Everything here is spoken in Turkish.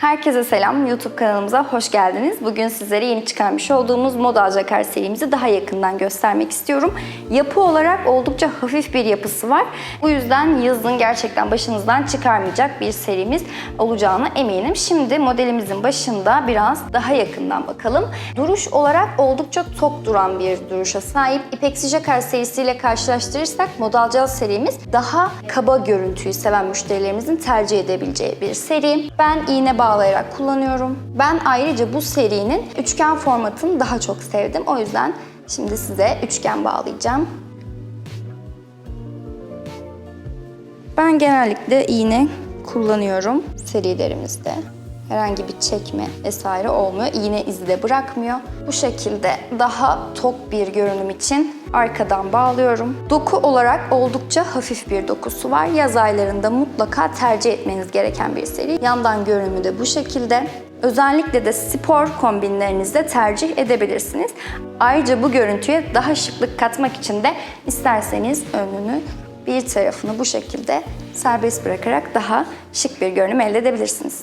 Herkese selam. YouTube kanalımıza hoş geldiniz. Bugün sizlere yeni çıkarmış olduğumuz Moda Jakar serimizi daha yakından göstermek istiyorum. Yapı olarak oldukça hafif bir yapısı var. Bu yüzden yazın gerçekten başınızdan çıkarmayacak bir serimiz olacağına eminim. Şimdi modelimizin başında biraz daha yakından bakalım. Duruş olarak oldukça tok duran bir duruşa sahip. İpeksi Jakar serisiyle karşılaştırırsak Modalcal serimiz daha kaba görüntüyü seven müşterilerimizin tercih edebileceği bir seri. Ben iğne bağlayarak kullanıyorum. Ben ayrıca bu serinin üçgen formatını daha çok sevdim. O yüzden şimdi size üçgen bağlayacağım. Ben genellikle iğne kullanıyorum serilerimizde. Herhangi bir çekme vesaire olmuyor. İğne izi de bırakmıyor. Bu şekilde daha tok bir görünüm için arkadan bağlıyorum. Doku olarak oldukça hafif bir dokusu var. Yaz aylarında mutlaka tercih etmeniz gereken bir seri. Yandan görünümü de bu şekilde. Özellikle de spor kombinlerinizde tercih edebilirsiniz. Ayrıca bu görüntüye daha şıklık katmak için de isterseniz önünü bir tarafını bu şekilde serbest bırakarak daha şık bir görünüm elde edebilirsiniz.